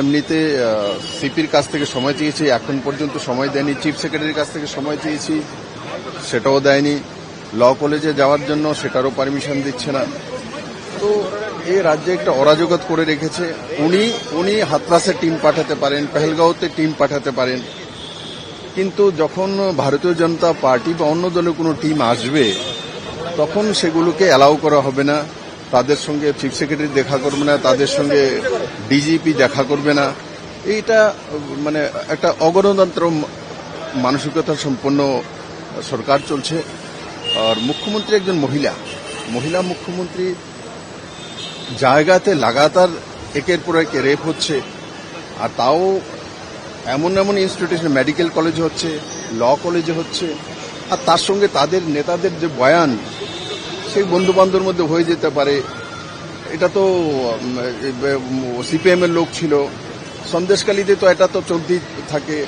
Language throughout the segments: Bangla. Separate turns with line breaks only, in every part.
এমনিতে সিপির কাছ থেকে সময় চেয়েছি, এখন পর্যন্ত সময় দেয়নি, চিফ সেক্রেটারির কাছ থেকে সময় চেয়েছি, সেটাও দেয়নি। ল কলেজে যাওয়ার জন্য সেটারও পারমিশন দিচ্ছে না। তো এই রাজ্যে একটা অরাজকত করে রেখেছে। উনি উনি হাতরাসে টিম পাঠাতে পারেন, পেহেলগাঁওতে টিম পাঠাতে পারেন। কিন্তু যখন ভারতীয় জনতা পার্টি বা অন্য দলের কোনো টিম আসবে, তখন সেগুলোকে অ্যালাউ করা হবে না। তাদের সঙ্গে চিফ সেক্রেটারি দেখা করবে না, তাদের সঙ্গে ডিজিপি দেখা করবে না। এইটা মানে একটা অগণতন্ত্র মানসিকতা সম্পন্ন সরকার চলছে। আর মুখ্যমন্ত্রী একজন মহিলা। মহিলা মুখ্যমন্ত্রী জায়গাতে লাগাতার একের পর এক রেপ হচ্ছে। আর তাও এমন এমন ইনস্টিটিউশন মেডিকেল কলেজ হচ্ছে ল কলেজে হচ্ছে। আর তার সঙ্গে তাদের নেতাদের যে বয়ান সেই বন্ধু বান্ধবের মধ্যে হয়ে যেতে পারে। এটা তো সিপিএম এর লোক ছিল। সন্দেশকালীতে তো এটা তো চলতেই থাকে।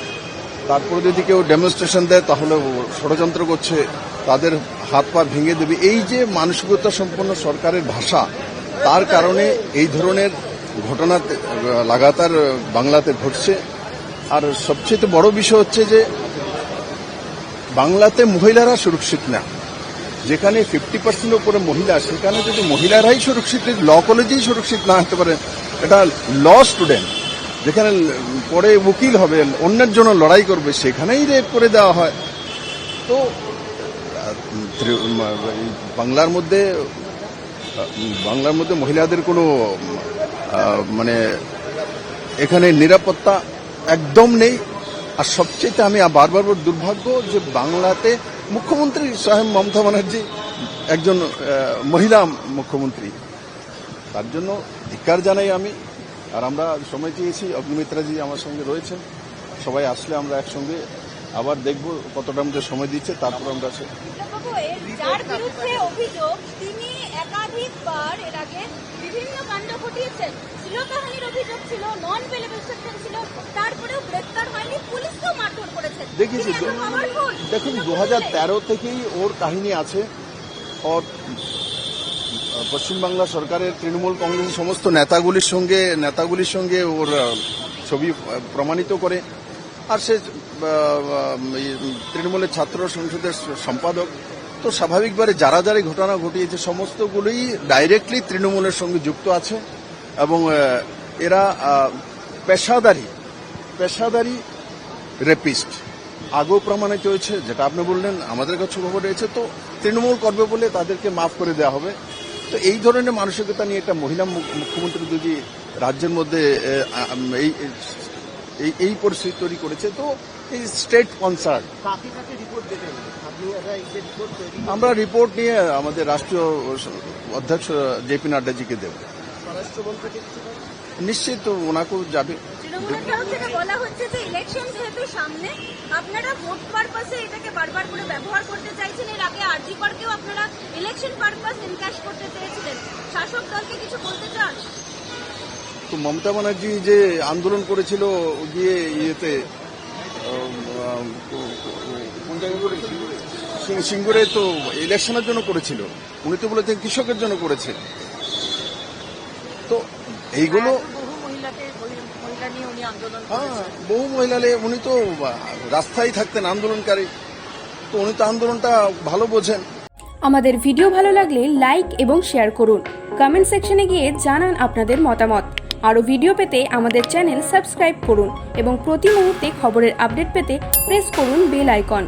তারপরে যদি কেউ ডেমনস্ট্রেশন দেয়, তাহলে ষড়যন্ত্র করছে। তাদের হাত পা ভেঙে দেবে। এই যে মানসিকতা সম্পন্ন সরকারের ভাষা, তার কারণে এই ধরনের ঘটনা লাগাতার বাংলাতে ঘটছে। আর সবচেয়ে বড় বিষয় হচ্ছে যে, বাংলাতে মহিলারা সুরক্ষিত না। যেখানে ফিফটি পার্সেন্ট উপরে মহিলা, সেখানে যদি মহিলারাই সুরক্ষিত ল কলেজেই সুরক্ষিত না হতে পারে, এটা ল স্টুডেন্ট যেখানে পরে উকিল হবে, অন্যের জন্য লড়াই করবে, সেখানেই রেপ করে দেওয়া হয়। তো, বাংলার মধ্যে বাংলার মধ্যে মহিলাদের কোনো মানে এখানে নিরাপত্তা একদম নেই। আর সবচেয়ে আমি বারবার দুর্ভাগ্য যে বাংলাতে মুখ্যমন্ত্রী স্বয়ং মমতা ব্যানার্জি একজন মহিলা মুখ্যমন্ত্রী। তার জন্য ধিক্কার জানাই আমি। আর আমরা সময় চেয়েছি, অগ্নিমিত্রাজি আমার সঙ্গে রয়েছেন। সবাই আসলে আমরা একসঙ্গে আবার দেখব কতটা আমাদের সময় দিচ্ছে, তারপর আমরা
অভিযোগ ছিল নন ছিল, তারপরেও গ্রেফতার হয়নি
দেখেছি। দেখুন, দু হাজার তেরো থেকেই ওর কাহিনী আছে। ওর পশ্চিমবাংলা সরকারের তৃণমূল কংগ্রেসের সমস্ত নেতাগুলির সঙ্গে নেতাগুলির সঙ্গে ওর ছবি প্রমাণিত করে। আর সে তৃণমূলের ছাত্র সংসদের সম্পাদক। তো স্বাভাবিকভাবে যারা যারা ঘটনা ঘটিয়েছে, সমস্তগুলোই ডাইরেক্টলি তৃণমূলের সঙ্গে যুক্ত আছে। এবং এরা পেশাদারি পেশাদারি রেপিস্ট আগেও প্রমাণিত হয়েছে যেটা আপনি বললেন আমাদের কাছে খবর রয়েছে তো তৃণমূল করবে বলে তাদেরকে মাফ করে দেওয়া হবে। তো এই ধরনের মানসিকতা নিয়ে একটা মহিলা মুখ্যমন্ত্রী যদি রাজ্যের মধ্যে এই এই- এই পরিস্থিতি তৈরি করেছে তো এই স্টেট
তৈরি
আমরা রিপোর্ট নিয়ে আমাদের রাষ্ট্রীয় অধ্যক্ষ জেপি নাড্ডাজিকে দেব। নিশ্চিত ওনাকেও যাবে।
তৃণমূলের তরফ থেকে বলা হচ্ছে যে ইলেকশন যেহেতু সামনে আপনারা ভোট পারপাসে এটাকে বারবার করে ব্যবহার করতে চাইছেন। এর আগে আরজি পার্কেও আপনারা ইলেকশন পারপাস ইনক্যাশ করতে চেয়েছিলেন। শাসক দলকে কিছু বলতে চান?
তো মমতা ব্যানার্জি যে আন্দোলন করেছিল গিয়ে ইয়েতে সিঙ্গুরে তো ইলেকশনের জন্য করেছিল। উনি তো বলেছেন কৃষকের জন্য করেছে। তো এইগুলো
বহু মহিলা নিয়ে উনি আন্দোলন
হ্যাঁ বহু মহিলালে উনি তো রাস্তায় থাকতেন আন্দোলনকারী। তো উনি তো আন্দোলনটা ভালো বোঝেন।
আমাদের ভিডিও ভালো লাগলে লাইক এবং শেয়ার করুন। কমেন্ট সেকশনে গিয়ে জানান আপনাদের মতামত। আরও ভিডিও পেতে আমাদের চ্যানেল সাবস্ক্রাইব করুন এবং প্রতি মুহূর্তে খবরের আপডেট পেতে প্রেস করুন বেল আইকন।